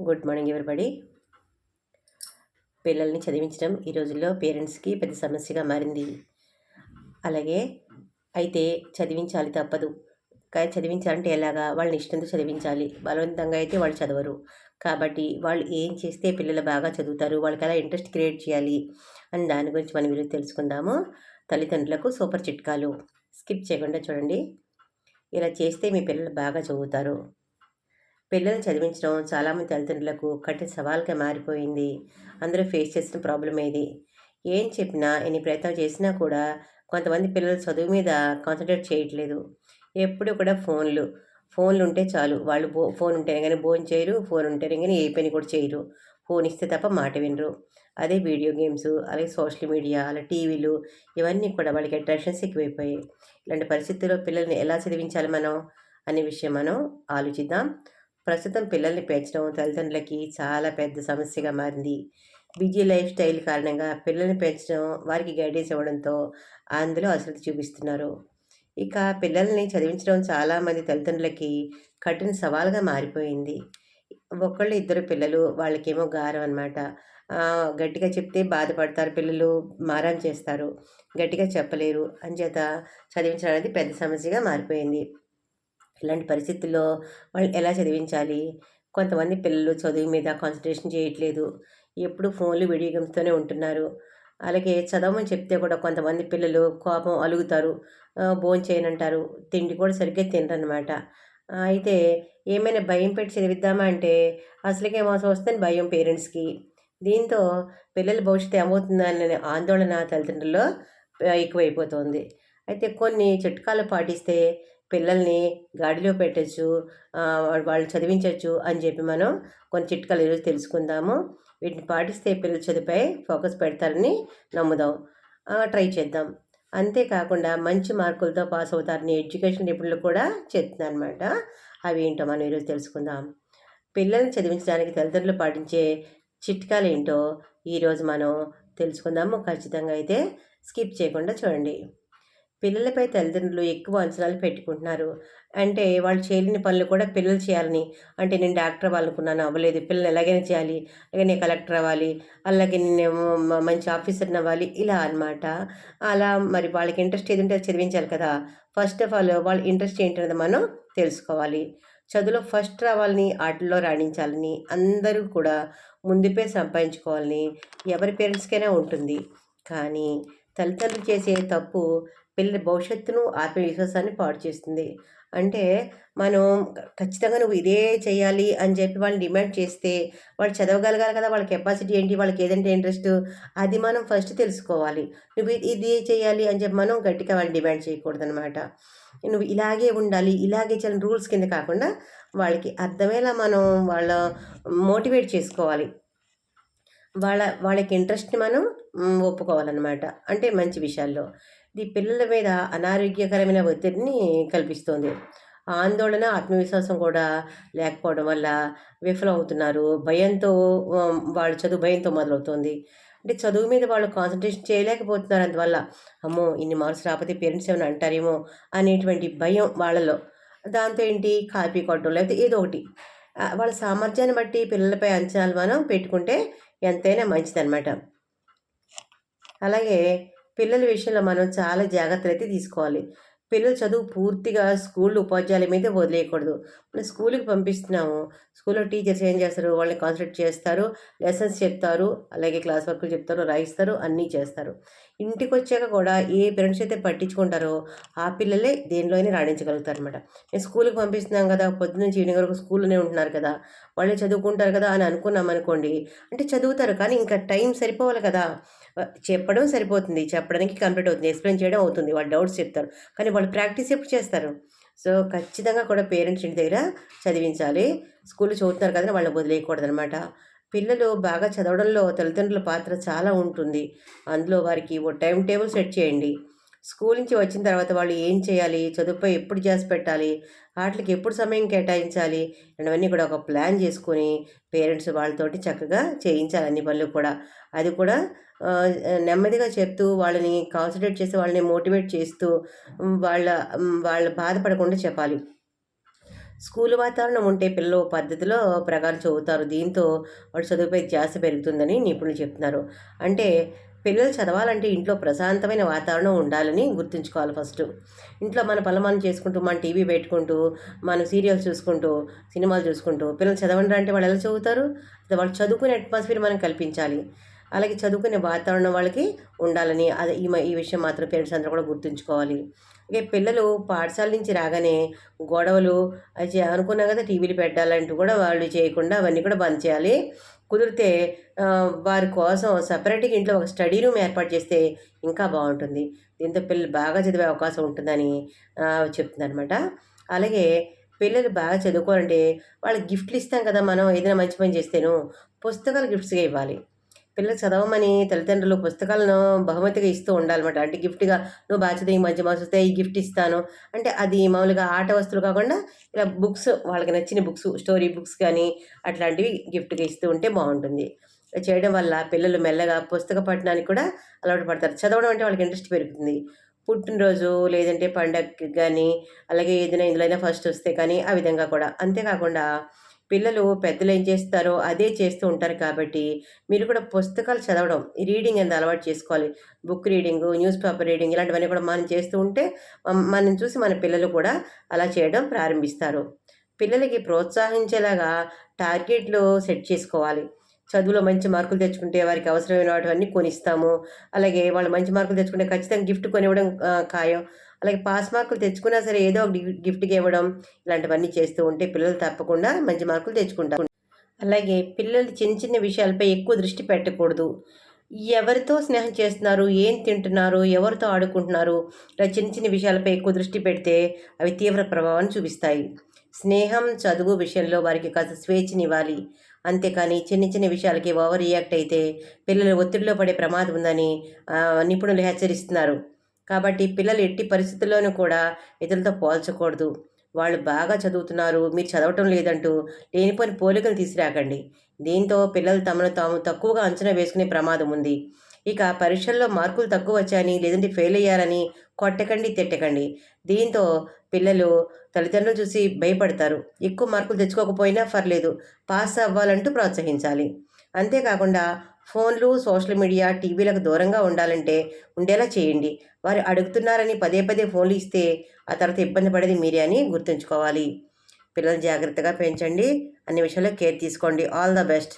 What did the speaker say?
Good morning everybody. పిల్లల్ని చదివించడం ఈ రోజుల్లో పేరెంట్స్కి పెద్ద సమస్యగా మారింది. అలాగే అయితే చదివించాలి తప్పదు. కానీ చదివించాలంటే ఎలాగా? వాళ్ళని ఇష్టంతో చదివించాలి. బలవంతంగా అయితే వాళ్ళు చదవరు. కాబట్టి వాళ్ళు ఏం చేస్తే పిల్లలు బాగా చదువుతారు? వాళ్ళకి ఎలా ఇంట్రెస్ట్ క్రియేట్ చేయాలి? అని దాని గురించి మనం వీళ్ళు తెలుసుకుందాము. తల్లిదండ్రులకు సూపర్ చిట్కాలు. స్కిప్ చేయకుండా చూడండి. ఇలా చేస్తే మీ పిల్లలు బాగా చదువుతారు. పిల్లల్ని చదివించడం చాలామంది తల్లిదండ్రులకు కఠిన సవాల్గా మారిపోయింది. అందరూ ఫేస్ చేసిన ప్రాబ్లం ఇది ఏం చెప్పినా ఎన్ని ప్రయత్నం చేసినా కూడా కొంతమంది పిల్లలు చదువు మీద కాన్సన్ట్రేట్ చేయట్లేదు. ఎప్పుడు కూడా ఫోన్లు ఫోన్లు ఉంటే చాలు. వాళ్ళు బో ఫోన్ ఉంటేనే కానీ భోజనం చేయరు ఫోన్ ఉంటేనే కానీ ఏ పని కూడా చేయరు. ఫోన్ ఇస్తే తప్ప మాట వినరు. అదే వీడియో గేమ్స్ అలాగే సోషల్ మీడియా అలా టీవీలు ఇవన్నీ కూడా వాళ్ళకి అట్రాక్షన్స్ ఎక్కువైపోయాయి. ఇలాంటి పరిస్థితుల్లో పిల్లల్ని ఎలా చదివించాలి మనం? అనే విషయం మనం ఆలోచిద్దాం. ప్రస్తుతం పిల్లల్ని పెంచడం తల్లిదండ్రులకి చాలా పెద్ద సమస్యగా మారింది. బిజీ లైఫ్ స్టైల్ కారణంగా పిల్లల్ని పెంచడం వారికి గైడెన్స్ ఇవ్వడంతో అందులో అశ్రద్ధ చూపిస్తున్నారు. ఇక పిల్లల్ని చదివించడం చాలామంది తల్లిదండ్రులకి కఠిన సవాల్గా మారిపోయింది. ఒకళ్ళు ఇద్దరు పిల్లలు వాళ్ళకేమో గారం అనమాట గట్టిగా చెప్తే బాధపడతారు పిల్లలు మారం చేస్తారు. గట్టిగా చెప్పలేరు. అంచేత చదివించడం అనేది పెద్ద సమస్యగా మారిపోయింది. ఇలాంటి పరిస్థితుల్లో వాళ్ళు ఎలా చదివించాలి? కొంతమంది పిల్లలు చదువు మీద కాన్సన్ట్రేషన్ చేయట్లేదు. ఎప్పుడు ఫోన్లు వీడియో గేమ్స్తోనే ఉంటున్నారు. అలాగే చదవమని చెప్తే కూడా కొంతమంది పిల్లలు కోపం అలుగుతారు. భోజనం చేయనంటారు. తిండి కూడా సరిగ్గా తినరనమాట అయితే ఏమైనా భయం పెట్టి చదివిద్దామా అంటే అసలుకే మోసం వస్తుందని భయం పేరెంట్స్కి. దీంతో పిల్లల భవిష్యత్తు ఏమవుతుందనే ఆందోళన తల్లిదండ్రుల్లో ఎక్కువైపోతుంది. అయితే కొన్ని చిట్కాలు పాటిస్తే పిల్లల్ని గాడిలో పెట్టచ్చు వాళ్ళు చదివించవచ్చు అని చెప్పి మనం కొన్ని చిట్కాలు ఈరోజు తెలుసుకుందాము. వీటిని పాటిస్తే పిల్లలు చదివిపై ఫోకస్ పెడతారని నమ్ముదాం. ట్రై చేద్దాం. అంతేకాకుండా మంచి మార్కులతో పాస్ అవుతారని ఎడ్యుకేషన్ నిపుణులు కూడా చెప్తున్నారు అనమాట అవి ఏంటో మనం ఈరోజు తెలుసుకుందాం. పిల్లల్ని చదివించడానికి తల్లిదండ్రులు పాటించే చిట్కాలు ఏంటో ఈరోజు మనం తెలుసుకుందాము. ఖచ్చితంగా అయితే స్కిప్ చేయకుండా చూడండి. పిల్లలపై తల్లిదండ్రులు ఎక్కువ అంచనాలు పెట్టుకుంటున్నారు. అంటే వాళ్ళు చేయలేని పనులు కూడా పిల్లలు చేయాలని. అంటే నేను డాక్టర్ అవ్వాలనుకున్నాను అవ్వలేదు. పిల్లలు ఎలాగైనా చేయాలి. అలాగే నేను కలెక్టర్ అవ్వాలి. అలాగే నేను మంచి ఆఫీసర్ని అవ్వాలి. ఇలా అనమాట అలా మరి వాళ్ళకి ఇంట్రెస్ట్ ఏది ఉంటే చదివించాలి కదా. ఫస్ట్ ఆఫ్ ఆల్ వాళ్ళ ఇంట్రెస్ట్ ఏంటనేది మనం తెలుసుకోవాలి. చదువులో ఫస్ట్ రావాలని ఆటల్లో రాణించాలని అందరూ కూడా ముందుపే సంపాదించుకోవాలని ఎవరి పేరెంట్స్కైనా ఉంటుంది. కానీ తల్లిదండ్రులు చేసే తప్పు పిల్లల భవిష్యత్తును ఆత్మవిశ్వాసాన్ని పాడు చేస్తుంది. అంటే మనం ఖచ్చితంగా నువ్వు ఇదే చేయాలి అని చెప్పి వాళ్ళని డిమాండ్ చేస్తే వాళ్ళు చదవగలగాలి కదా వాళ్ళ కెపాసిటీ ఏంటి వాళ్ళకి ఏదంటే ఇంట్రెస్ట్ అది మనం ఫస్ట్ తెలుసుకోవాలి. నువ్వు ఇది చేయాలి అని చెప్పి మనం గట్టిగా వాళ్ళని డిమాండ్ చేయకూడదు అనమాట నువ్వు ఇలాగే ఉండాలి ఇలాగే చాలా రూల్స్ కింద కాకుండా వాళ్ళకి అర్థమయ్యేలా మనం వాళ్ళ మోటివేట్ చేసుకోవాలి. వాళ్ళ వాళ్ళకి ఇంట్రెస్ట్ని మనం ఒప్పుకోవాలన్నమాట. అంటే మంచి విషయాల్లో. ఇది పిల్లల మీద అనారోగ్యకరమైన ఒత్తిడిని కల్పిస్తుంది. ఆందోళన ఆత్మవిశ్వాసం కూడా లేకపోవడం వల్ల విఫలమవుతున్నారు. భయంతో వాళ్ళ చదువు భయంతో మొదలవుతుంది. అంటే చదువు మీద వాళ్ళు కాన్సన్ట్రేషన్ చేయలేకపోతున్నారు. అందువల్ల అమ్మో ఇన్ని మార్క్స్ రాకపోతే పేరెంట్స్ ఏమైనా అంటారేమో అనేటువంటి భయం వాళ్ళలో. దాంతో ఏంటి? కాపీ కొట్టడం లేకపోతే ఏదో ఒకటి. వాళ్ళ సామర్థ్యాన్ని బట్టి పిల్లలపై అంచనాలు మనం పెట్టుకుంటే ఎంతైనా మంచిదన్నమాట. అలాగే పిల్లల విషయంలో మనం చాలా జాగ్రత్తలు అయితే తీసుకోవాలి. పిల్లలు చదువు పూర్తిగా స్కూల్ ఉపాధ్యాయుల మీద వదిలేయకూడదు. మనం స్కూల్కి పంపిస్తున్నాము. స్కూల్లో టీచర్స్ ఏం చేస్తారు? వాళ్ళని కాన్సన్ట్రేట్ చేస్తారు. లెసన్స్ చెప్తారు. అలాగే క్లాస్ వర్క్లు చెప్తారు రాయిస్తారు అన్నీ చేస్తారు. ఇంటికి వచ్చాక కూడా ఏ పేరెంట్స్ అయితే పట్టించుకుంటారో ఆ పిల్లలే దేనిలోనే రాణించగలుగుతారు అనమాట నేను స్కూల్కి పంపిస్తున్నాం కదా పొద్దున్న నుంచి ఈవినింగ్ వరకు స్కూల్లోనే ఉంటున్నారు కదా వాళ్ళే చదువుకుంటారు కదా అని అనుకున్నాం అనుకోండి అంటే చదువుతారు కానీ ఇంకా టైం సరిపోవాలి కదా. చెప్పడం సరిపోతుంది. చెప్పడానికి కంప్లీట్ అవుతుంది. ఎక్స్ప్లెయిన్ చేయడం అవుతుంది. వాళ్ళు డౌట్స్ చెప్తారు. కానీ వాళ్ళు ప్రాక్టీస్ ఎప్పుడు చేస్తారు? సో ఖచ్చితంగా కూడా పేరెంట్స్ ఇంటి దగ్గర చదివించాలి. స్కూల్లో చదువుతున్నారు కదా వాళ్ళు వదిలేయకూడదు అనమాట పిల్లలు బాగా చదవడంలో తల్లిదండ్రుల పాత్ర చాలా ఉంటుంది. అందులో వారికి ఓ టైం టేబుల్ సెట్ చేయండి. స్కూల్ నుంచి వచ్చిన తర్వాత వాళ్ళు ఏం చేయాలి? చదువుపై ఎప్పుడు చేసి పెట్టాలి? వాటికి ఎప్పుడు సమయం కేటాయించాలి? ఇవన్నీ కూడా ఒక ప్లాన్ చేసుకొని పేరెంట్స్ వాళ్ళతోటి చక్కగా చేయించాలి అన్ని పనులు కూడా. అది కూడా నెమ్మదిగా చెప్తూ వాళ్ళని కాన్సన్ట్రేట్ చేసి వాళ్ళని మోటివేట్ చేస్తూ వాళ్ళ వాళ్ళ బాధపడకుండా చెప్పాలి. స్కూల్ వాతావరణం ఉంటే పిల్లలు పద్ధతిలో ప్రకారం చదువుతారు. దీంతో వాడు చదువుపై ధ్యాస పెరుగుతుందని నిపుణులు చెప్తున్నారు. అంటే పిల్లలు చదవాలంటే ఇంట్లో ప్రశాంతమైన వాతావరణం ఉండాలని గుర్తుంచుకోవాలి ఫస్ట్. ఇంట్లో మన పనులు మనం చేసుకుంటూ మన టీవీ పెట్టుకుంటూ మన సీరియల్స్ చూసుకుంటూ సినిమాలు చూసుకుంటూ పిల్లలు చదవండి అంటే వాళ్ళు ఎలా చదువుతారు? వాళ్ళు చదువుకునే అట్మాస్ఫియర్ మనం కల్పించాలి. అలాగే చదువుకునే వాతావరణం వాళ్ళకి ఉండాలని. అది ఈ మ- ఈ విషయం మాత్రం పేరెంట్స్ అందరూ కూడా గుర్తుంచుకోవాలి. ఇక పిల్లలు పాఠశాల నుంచి రాగానే గొడవలు అది అనుకున్నా అనుకున్నాం కదా టీవీలు పెట్టాలంటూ కూడా వాళ్ళు చేయకుండా అవన్నీ కూడా బంద్ చేయాలి. కుదిరితే వారి కోసం సపరేట్గా ఇంట్లో ఒక స్టడీ రూమ్ ఏర్పాటు చేస్తే ఇంకా బాగుంటుంది. దీంతో పిల్లలు బాగా చదివే అవకాశం ఉంటుందని చెప్తుందనమాట అలాగే పిల్లలు బాగా చదువుకోవాలంటే వాళ్ళకి గిఫ్ట్లు ఇస్తాం కదా మనం ఏదైనా మంచి పని చేస్తేను పుస్తకాలు గిఫ్ట్స్గా ఇవ్వాలి. పిల్లలు చదవమని తల్లిదండ్రులు పుస్తకాలను బహుమతిగా ఇస్తూ ఉండాలన్నమాట. అంటే గిఫ్ట్గా నువ్వు బాధ్యత చదివి మంచి మార్క్స్ వస్తే ఈ గిఫ్ట్ ఇస్తాను. అంటే అది మామూలుగా ఆట వస్తువులు కాకుండా ఇలా బుక్స్ వాళ్ళకి నచ్చిన బుక్స్ స్టోరీ బుక్స్ కానీ అట్లాంటివి గిఫ్ట్గా ఇస్తూ ఉంటే బాగుంటుంది. చేయడం వల్ల పిల్లలు మెల్లగా పుస్తక పఠనానికి కూడా అలవాటు పడతారు. చదవడం అంటే వాళ్ళకి ఇంట్రెస్ట్ పెరుగుతుంది. పుట్టినరోజు లేదంటే పండగకి కానీ అలాగే ఏదైనా ఇందులో ఫస్ట్ వస్తే కానీ ఆ విధంగా కూడా. అంతేకాకుండా పిల్లలు పెద్దలు ఏం చేస్తారో అదే చేస్తూ ఉంటారు కాబట్టి మీరు కూడా పుస్తకాలు చదవడం రీడింగ్ అనేది అలవాటు చేసుకోవాలి. Book reading newspaper reading ఇలాంటివన్నీ కూడా మనం చేస్తూ ఉంటే మనం చూసి మన పిల్లలు కూడా అలా చేయడం ప్రారంభిస్తారు. పిల్లలకి ప్రోత్సహించేలాగా టార్గెట్లు సెట్ చేసుకోవాలి. చదువులో మంచి మార్కులు తెచ్చుకుంటే వారికి అవసరమైన వాటివన్నీ కొనిస్తాము. అలాగే వాళ్ళు మంచి మార్కులు తెచ్చుకుంటే ఖచ్చితంగా గిఫ్ట్ కొనివ్వడం ఖాయం. అలాగే పాస్ మార్కులు తెచ్చుకున్నా సరే ఏదో ఒక గిఫ్ట్కి గిఫ్ట్గా ఇవ్వడం ఇలాంటివన్నీ చేస్తూ ఉంటే పిల్లలు తప్పకుండా మంచి మార్కులు తెచ్చుకుంటారు. అలాగే పిల్లలు చిన్న చిన్న విషయాలపై ఎక్కువ దృష్టి పెట్టకూడదు. ఎవరితో స్నేహం చేస్తున్నారు ఏం తింటున్నారు ఎవరితో ఆడుకుంటున్నారు ఇలా చిన్న చిన్న విషయాలపై ఎక్కువ దృష్టి పెడితే అవి తీవ్ర ప్రభావాన్ని చూపిస్తాయి. స్నేహం చదువు విషయంలో వారికి కాస్త స్వేచ్ఛనివ్వాలి. అంతేకాని చిన్న చిన్న విషయాలకి ఓవర్ రియాక్ట్ అయితే పిల్లలు ఒత్తిడిలో పడే ప్రమాదం ఉందని నిపుణులు హెచ్చరిస్తున్నారు. కాబట్టి పిల్లలు ఎట్టి పరిస్థితుల్లోనూ కూడా ఇతరులతో పోల్చకూడదు. వాళ్ళు బాగా చదువుతున్నారు మీరు చదవటం లేదంటూ లేనిపోని పోలికలు తీసుకురాకండి దీంతో పిల్లలు తమను తాము తక్కువగా అంచనా వేసుకునే ప్రమాదం ఉంది. ఇక పరీక్షల్లో మార్కులు తక్కువ వచ్చాయని లేదంటే ఫెయిల్ అయ్యారని కొట్టకండి తిట్టకండి. దీంతో పిల్లలు తల్లిదండ్రులు చూసి భయపడతారు. ఎక్కువ మార్కులు తెచ్చుకోకపోయినా పర్లేదు పాస్ అవ్వాలంటూ ప్రోత్సహించాలి. అంతేకాకుండా ఫోన్లు సోషల్ మీడియా టీవీలకు దూరంగా ఉండాలంటే ఉండేలా చేయండి. వారు అడుగుతున్నారని పదే పదే ఫోన్లు ఇస్తే ఆ తర్వాత ఇబ్బంది పడేది మీరే అని గుర్తుంచుకోవాలి. పిల్లలు జాగ్రత్తగా పెంచండి. అన్ని విషయాల్లో కేర్ తీసుకోండి. All the best.